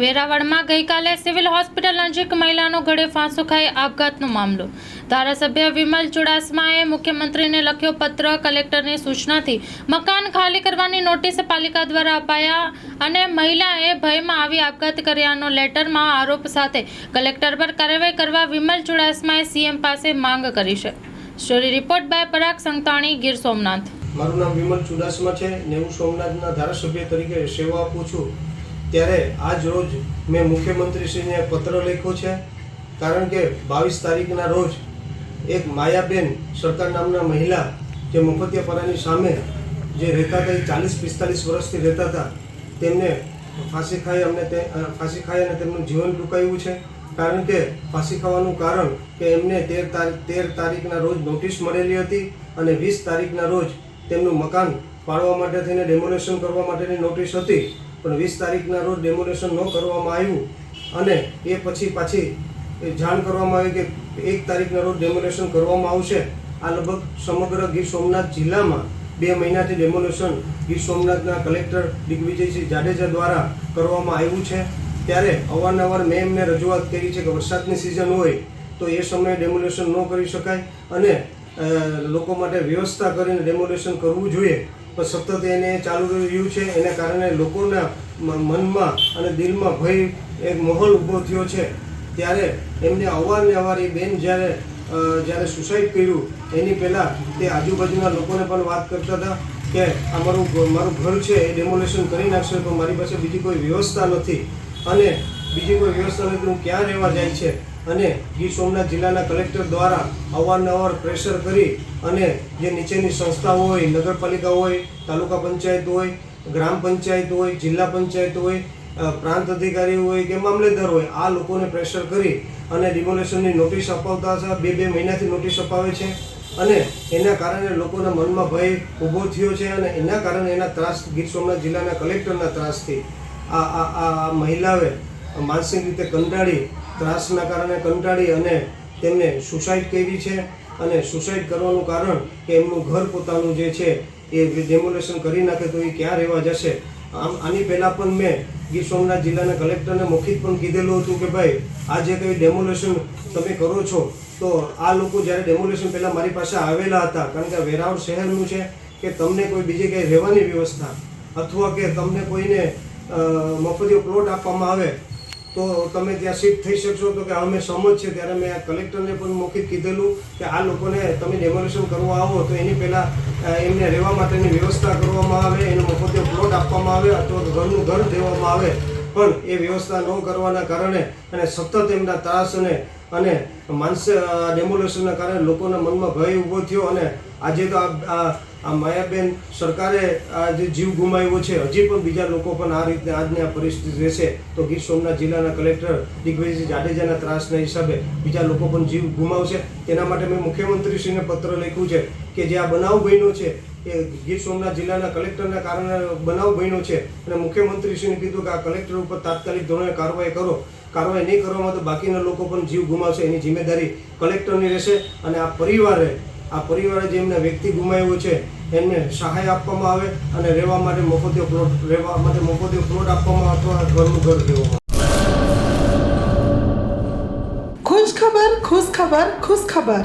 વેરાવળમાં ગઈકાલે civil hospital નજીક મહિલાનો ગળે ફાંસો ખાઈ આપઘાતનો મામલો. ધારાસભ્ય વિમલ ચુડાસમાએ મુખ્યમંત્રીને લખ્યો પત્ર, કલેક્ટરની સૂચનાથી મકાન ખાલી કરવાની નોટિસ પાલિકા દ્વારા અપાયા અને મહિલાએ ભયમાં આવી આપઘાત કર્યાનો લેટરમાં આરોપ સાથે કલેક્ટર પર કાર્યવાહી કરવા વિમલ ચુડાસમાએ સીએમ પાસે માંગ કરી છે. Story report by Parag Santani, Gir Somnath. મારું નામ વિમલ ચુડાસમા છે નેવું સોમનાથના ધારાસભ્ય તરીકે સેવા આપું છું. ત્યારે આજ રોજ મેં મુખ્યમંત્રીશ્રીને પત્ર લખ્યો છે, કારણ કે બાવીસ તારીખના રોજ એક માયાબેન સરકાર નામના મહિલા જે મફતિયાપરાની સામે જે રહેતા હતા, એ ચાલીસ પિસ્તાલીસ વર્ષથી રહેતા હતા, તેમને ફાંસી ખાઈ અમને તે ફાંસી ખાઈ અને તેમનું જીવન ટૂંકાયું છે, કારણ કે ફાંસી ખાવાનું કારણ કે એમને તેર તારીખ તેર તારીખના રોજ નોટિસ મળેલી હતી અને વીસ તારીખના રોજ તેમનું મકાન પાડવા માટે થઈને ડેમોલેશન કરવા માટેની નોટિસ હતી. પણ વીસ તારીખના રોજ ડેમોલેશન ન કરવામાં આવ્યું અને એ પછી પાછી એ જાણ કરવામાં આવી કે એક તારીખના રોજ ડેમોલેશન કરવામાં આવશે. આ લગભગ સમગ્ર ગીર સોમનાથ જિલ્લામાં બે મહિનાથી ડેમોલેશન ગીર સોમનાથના કલેક્ટર દિગ્વિજયસિંહ જાડેજા દ્વારા કરવામાં આવ્યું છે. ત્યારે અવારનવાર મેં એમને રજૂઆત કરી છે કે વરસાદની સિઝન હોય તો એ સમયે ડેમોલેશન ન કરી શકાય અને લોકો માટે વ્યવસ્થા કરીને ડેમોલેશન કરવું જોઈએ. સતત એને ચાલુ રહ્યું છે. એને કારણે લોકોના મનમાં અને દિલમાં ભય એક માહોલ ઊભો થયો છે. ત્યારે એમને અવારનવાર એ બેન જ્યારે જ્યારે સુસાઇડ કર્યું, એની પહેલાં તે આજુબાજુના લોકોને પણ વાત કરતા હતા કે આ મારું મારું ઘર છે, એ ડેમોલેશન કરી નાખશે, તો મારી પાસે બીજી કોઈ વ્યવસ્થા નથી. અને બીજી કોઈ વ્યવસ્થા નથી હું ક્યાં રહેવા જાય છે? અને ગીર સોમનાથ જિલ્લાના કલેક્ટર દ્વારા અવારનવાર પ્રેશર કરી અને જે નીચેની સંસ્થાઓ હોય, નગરપાલિકા હોય, તાલુકા પંચાયત હોય, ગ્રામ પંચાયત હોય, જિલ્લા પંચાયત હોય પ્રાંત અધિકારી હોય કે મામલેદાર હોય, આ લોકોને પ્રેશર કરી અને ડિમોલેશનની નોટિસ અપાવતા હતા. બે બે મહિનાથી નોટિસ અપાવે છે અને એના કારણે લોકોના મનમાં ભય ઊભો થયો છે અને એના કારણે એના ત્રાસ ગીર સોમનાથ જિલ્લાના કલેક્ટરના ત્રાસથી આ આ આ મહિલાએ માનસિક રીતે કંટાળી ત્રાસના કારણે કંટાળી અને તેમને સુસાઇડ કરી છે અને સુસાઇડ કરવાનું કારણ કે એમનું ઘર પોતાનું જે છે એ ડેમોલેશન કરી નાખે તો એ ક્યાં રહેવા જશે? આમ આની પહેલાં પણ મેં ગીર સોમનાથ જિલ્લાના કલેક્ટરને મૌખિક પણ કીધેલું હતું કે ભાઈ, આ જે કંઈ ડેમોલેશન તમે કરો છો, તો આ લોકો જ્યારે ડેમોલેશન પહેલાં મારી પાસે આવેલા હતા, કારણ કે વેરાવળ શહેરનું છે, કે તમને કોઈ બીજે ક્યાંય રહેવાની વ્યવસ્થા અથવા કે તમને કોઈને મફતીઓ પ્લોટ આપવામાં આવે તો તમે ત્યાં શિફ્ટ થઈ શકશો તો કે અમે સમજ છે, ત્યારે મેં કલેક્ટરને પણ મૌખિક કીધેલું કે આ લોકોને તમે ડેમોલેશન કરવા આવો તો એની પહેલાં એમને રહેવા માટેની વ્યવસ્થા કરવામાં આવે, એનો મફતે પ્લોટ આપવામાં આવે અથવા ઘરનું ઘર દેવામાં આવે. પણ એ વ્યવસ્થા ન કરવાના કારણે અને સતત એમના ત્રાસ અને માનસ ડેમોલેશનના કારણે લોકોના મનમાં ભય ઊભો થયો અને આજે તો આ આ- આ માયાબેન સરકારે આ જે જીવ ગુમાવ્યો છે, હજી પણ બીજા લોકો પણ આ રીતે આજની આ પરિસ્થિતિ રહેશે તો ગીર સોમનાથ જિલ્લાના કલેક્ટર દિગ્વિજય જાડેજાના ત્રાસના હિસાબે બીજા લોકો પણ જીવ ગુમાવશે. તેના માટે મેં મુખ્યમંત્રીશ્રીને પત્ર લખ્યું છે કે જે આ બનાવ બન્યો છે, એ ગીર સોમનાથ જિલ્લાના કલેક્ટરના કારણે બનાવ બન્યો છે. અને મુખ્યમંત્રીશ્રીને કીધું કે આ કલેક્ટર ઉપર તાત્કાલિક ધોરણે કાર્યવાહી કરો. કાર્યવાહી નહીં કરવામાં તો બાકીના લોકો પણ જીવ ગુમાવશે. એની જિમ્મેદારી કલેક્ટરની રહેશે અને આ પરિવારે આ પરિવારે જે એમને વ્યક્તિ ગુમાવ્યો છે, એમને સહાય આપવામાં આવે અને રહેવા માટે મફતિયો પ્લોટ, રહેવા માટે મફતિયો પ્લોટ આપવામાં અથવા ઘરનું ઘર દેવામાં ખુશ ખબર ખુશ ખબર ખુશ ખબર